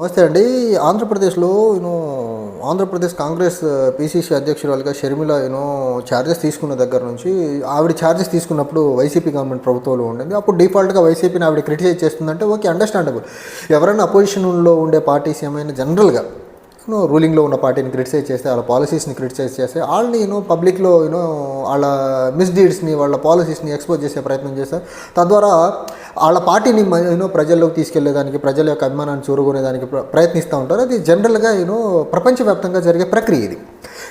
నమస్తే అండి. ఆంధ్రప్రదేశ్లో యూనో ఆంధ్రప్రదేశ్ కాంగ్రెస్ పిసిసి అధ్యక్షురాలుగా షర్మిల యూనో ఛార్జెస్ తీసుకున్న దగ్గర నుంచి ఆవిడ ఛార్జెస్ తీసుకున్నప్పుడు వైసీపీ గవర్నమెంట్ ప్రభుత్వంలో ఉండింది. అప్పుడు డిఫాల్ట్గా వైసీపీని ఆవిడ క్రిటిసైజ్ చేస్తుందంటే ఓకే అండర్స్టాండబుల్ ఎవరైనా అపోజిషన్లో ఉండే పార్టీస్ ఏమైనా జనరల్గా యూనో రూలింగ్లో ఉన్న పార్టీని క్రిటిసైజ్ చేస్తే వాళ్ళ పాలసీస్ని క్రిటిసైజ్ చేస్తే వాళ్ళని యూనో పబ్లిక్లో యూనో వాళ్ళ మిస్డీడ్స్ని వాళ్ళ పాలసీస్ని ఎక్స్పోజ్ చేసే ప్రయత్నం చేస్తారు. తద్వారా వాళ్ళ పార్టీని యూనో ప్రజల్లోకి తీసుకెళ్ళేదానికి ప్రజల యొక్క అభిమానాన్ని చూరుకునేదానికి ప్ర- ప్రయత్నిస్తూ ఉంటారు. అది జనరల్గా యూనో ప్రపంచవ్యాప్తంగా జరిగే ప్రక్రియ ఇది.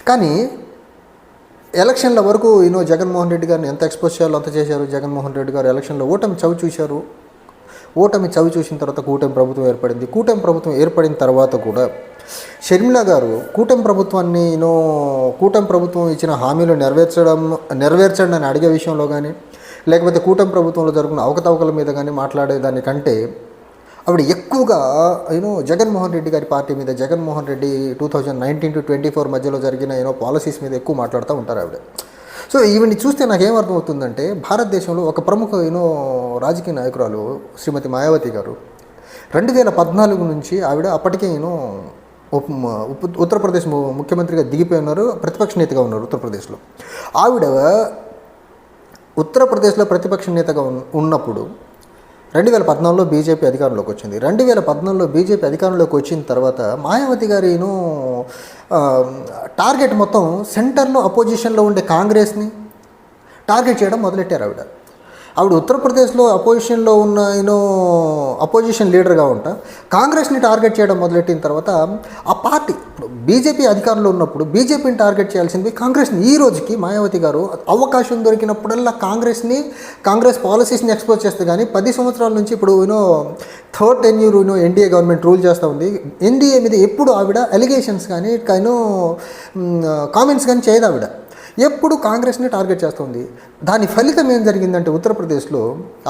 కానీ ఎలక్షన్ల వరకు యూనో జగన్మోహన్ రెడ్డి గారిని ఎంత ఎక్స్పోజ్ చేయాలో అంత చేశారు. జగన్మోహన్ రెడ్డి గారు ఎలక్షన్లో ఓటమి చవి చూశారు. ఓటమి చవి చూసిన తర్వాత కూటమి ప్రభుత్వం ఏర్పడింది. కూటమి ప్రభుత్వం ఏర్పడిన తర్వాత కూడా షర్మిల గారు కూటమి ప్రభుత్వాన్ని యూనో కూటమి ప్రభుత్వం ఇచ్చిన హామీలు నెరవేర్చడం నెరవేర్చండి అని అడిగే విషయంలో కానీ లేకపోతే కూటమి ప్రభుత్వంలో జరుగుతున్న అవకతవకల మీద కానీ మాట్లాడేదానికంటే ఆవిడ ఎక్కువగా యూనో జగన్మోహన్ రెడ్డి గారి పార్టీ మీద Jaganmohan Reddy two thousand nineteen to twenty four మధ్యలో జరిగిన యూనో పాలసీస్ మీద ఎక్కువ మాట్లాడుతూ ఉంటారు ఆవిడ. సో ఈవిని చూస్తే నాకేం అర్థమవుతుందంటే భారతదేశంలో ఒక ప్రముఖ యూనో రాజకీయ నాయకురాలు శ్రీమతి మాయావతి గారు రెండు వేల పద్నాలుగు నుంచి ఆవిడ అప్పటికే యూనో ఉత్తరప్రదేశ్ ముఖ్యమంత్రిగా దిగిపోయి ఉన్నారు ప్రతిపక్ష నేతగా ఉన్నారు ఉత్తరప్రదేశ్లో. ఆవిడ ఉత్తరప్రదేశ్లో ప్రతిపక్ష నేతగా ఉన్నప్పుడు రెండు వేల పద్నాలుగులో బీజేపీ అధికారంలోకి వచ్చింది. రెండు వేల పద్నాలుగులో బీజేపీ అధికారంలోకి వచ్చిన తర్వాత మాయావతి గారిను టార్గెట్ మొత్తం సెంటర్లో అపోజిషన్లో ఉండే కాంగ్రెస్ని టార్గెట్ చేయడం మొదలెట్టారు ఆవిడ. ఆవిడ ఉత్తరప్రదేశ్లో అపోజిషన్లో ఉన్న యూనో అపోజిషన్ లీడర్గా ఉంటా. కాంగ్రెస్ని టార్గెట్ చేయడం మొదలెట్టిన తర్వాత ఆ పార్టీ ఇప్పుడు బీజేపీ అధికారంలో ఉన్నప్పుడు బీజేపీని టార్గెట్ చేయాల్సింది కాంగ్రెస్ని. ఈ రోజుకి మాయావతి గారు అవకాశం దొరికినప్పుడల్లా కాంగ్రెస్ని కాంగ్రెస్ పాలసీస్ని ఎక్స్పోజ్ చేస్తే కానీ పది సంవత్సరాల నుంచి ఇప్పుడు you know third tenure you know NDA government rule చేస్తూ ఉంది. ఎన్డీఏ మీద ఎప్పుడు ఆవిడ ఎలిగేషన్స్ కానీ యూనో కామెంట్స్ కానీ చేయదు ఆవిడ. ఎప్పుడు కాంగ్రెస్ని టార్గెట్ చేస్తుంది. దాని ఫలితం ఏం జరిగిందంటే ఉత్తరప్రదేశ్లో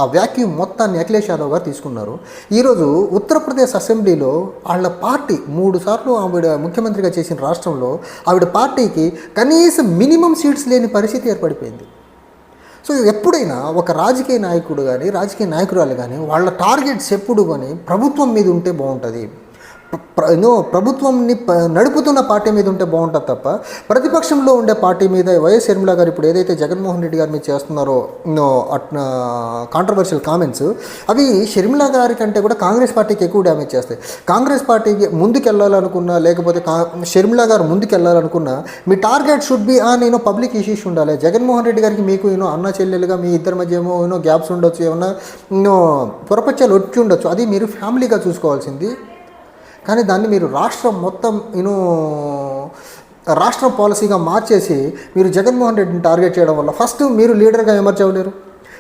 ఆ వ్యాక్యూమ్ మొత్తాన్ని అఖిలేష్ యాదవ్ గారు తీసుకున్నారు. ఈరోజు ఉత్తరప్రదేశ్ అసెంబ్లీలో వాళ్ళ పార్టీ మూడు సార్లు ఆవిడ ముఖ్యమంత్రిగా చేసిన రాష్ట్రంలో ఆవిడ పార్టీకి కనీసం మినిమం సీట్స్ లేని పరిస్థితి ఏర్పడిపోయింది. సో ఎప్పుడైనా ఒక రాజకీయ నాయకుడు కానీ రాజకీయ నాయకురాలు కానీ వాళ్ళ టార్గెట్స్ ఎప్పుడు కానీ ప్రభుత్వం మీద ఉంటే బాగుంటుంది. ప్ర- ప్రభుత్వంని నడుపుతున్న పార్టీ మీద ఉంటే బాగుంటుంది తప్ప ప్రతిపక్షంలో ఉండే పార్టీ మీద వైఎస్ షర్మిల గారు ఇప్పుడు ఏదైతే జగన్మోహన్ రెడ్డి గారి మీద చేస్తున్నారో నో కాంట్రవర్షియల్ కామెంట్స్ అవి షర్మిల గారి కంటే కూడా కాంగ్రెస్ పార్టీకి ఎక్కువ డ్యామేజ్ చేస్తాయి. కాంగ్రెస్ పార్టీకి ముందుకెళ్ళాలనుకున్నా లేకపోతే కా షర్మిల గారు ముందుకెళ్ళాలనుకున్నా మీ టార్గెట్ షుడ్ బి ఆ నేను పబ్లిక్ ఇష్యూస్ ఉండాలి. జగన్మోహన్ రెడ్డి గారికి మీకు ఏమో అన్న చెల్లెలుగా మీ ఇద్దరి మధ్య ఏమో ఏమో గ్యాప్స్ ఉండొచ్చు ఏమన్నా యూనో పొరపచ్చాలు వచ్చి ఉండొచ్చు అది మీరు ఫ్యామిలీగా చూసుకోవాల్సింది. కానీ దాన్ని మీరు రాష్ట్రం మొత్తం ఇను రాష్ట్ర పాలసీగా మార్చేసి మీరు జగన్మోహన్ రెడ్డిని టార్గెట్ చేయడం వల్ల ఫస్ట్ మీరు లీడర్గా ఎమర్జ్ అవ్వలేరు.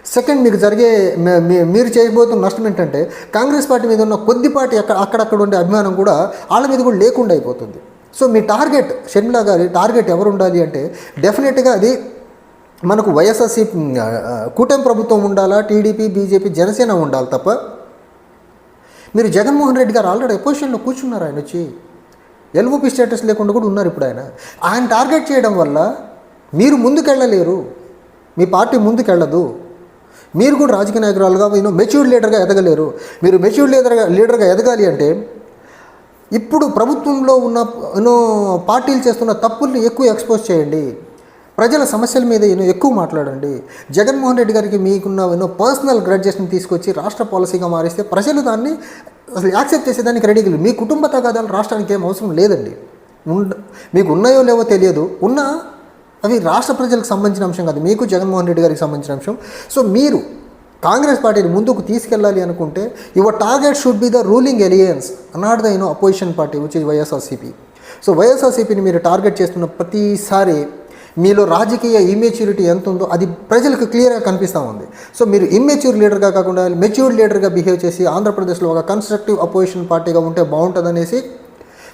సెకండ్ మీకు జరిగే మీ- మీరు చేయబోతున్న నష్టం ఏంటంటే కాంగ్రెస్ పార్టీ మీద ఉన్న కొద్దిపాటి అక్కడ అక్కడక్కడ ఉండే అభిమానం కూడా వాళ్ళ మీద కూడా లేకుండా అయిపోతుంది. సో మీ టార్గెట్ షర్మిలా గారి టార్గెట్ ఎవరు ఉండాలి అంటే డెఫినెట్గా అది మనకు వైఎస్ఆర్సీ కూటమి ప్రభుత్వం ఉండాలా టీడీపీ బీజేపీ జనసేన ఉండాలి తప్ప మీరు జగన్మోహన్ రెడ్డి గారు ఆల్రెడీ అపోజిషన్లో కూర్చున్నారు ఆయన వచ్చి? ఎల్ఓపి స్టేటస్ లేకుండా కూడా ఉన్నారు ఇప్పుడు ఆయన. ఆయన టార్గెట్ చేయడం వల్ల మీరు ముందుకెళ్ళలేరు. మీ పార్టీ ముందుకెళ్ళదు. మీరు కూడా రాజకీయ నాయకురాలుగా నేను మెచ్యూర్డ్ లీడర్గా ఎదగలేరు. మీరు మెచ్యూర్డ్ లీడర్గా లీడర్గా ఎదగాలి అంటే ఇప్పుడు ప్రభుత్వంలో ఉన్న పార్టీలు చేస్తున్న తప్పుల్ని ఎక్కువ ఎక్స్పోజ్ చేయండి. ప్రజల సమస్యల మీద ఎన్నో ఎక్కువ మాట్లాడండి. జగన్మోహన్ రెడ్డి గారికి మీకున్న ఎన్నో పర్సనల్ గ్రాడ్యుయేషన్ తీసుకొచ్చి రాష్ట్ర పాలసీగా మారిస్తే ప్రజలు దాన్ని అసలు యాక్సెప్ట్ చేసేదానికి రెడీగా మీ కుటుంబ తగాదాలు రాష్ట్రానికి ఏం అవసరం లేదండి. ఉండ మీకు ఉన్నాయో లేవో తెలియదు. ఉన్నా అవి రాష్ట్ర ప్రజలకు సంబంధించిన అంశం కాదు. మీకు జగన్మోహన్ రెడ్డి గారికి సంబంధించిన అంశం. సో మీరు కాంగ్రెస్ పార్టీని ముందుకు తీసుకెళ్ళాలి అనుకుంటే your target should be the ruling alliance not the you know opposition party which is YSRCP so వైఎస్ఆర్సీపీని మీరు టార్గెట్ చేస్తున్న ప్రతిసారి మీలో రాజకీయ ఇమ్మెచ్యూరిటీ ఎంత ఉందో అది ప్రజలకు క్లియర్గా కనిపిస్తూ ఉంది. సో మీరు ఇమ్మెచ్యూర్ లీడర్గా కాకుండా మెచ్యూర్ లీడర్గా బిహేవ్ చేసి ఆంధ్రప్రదేశ్లో ఒక కన్స్ట్రక్టివ్ అపోజిషన్ పార్టీగా ఉంటే బాగుంటుందనేసి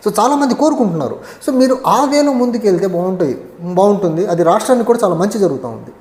సో చాలామంది కోరుకుంటున్నారు. సో మీరు ఆ వేలో ముందుకు వెళ్తే బాగుంటుంది బాగుంటుంది. అది రాష్ట్రానికి కూడా చాలా మంచి జరుగుతూ ఉంది.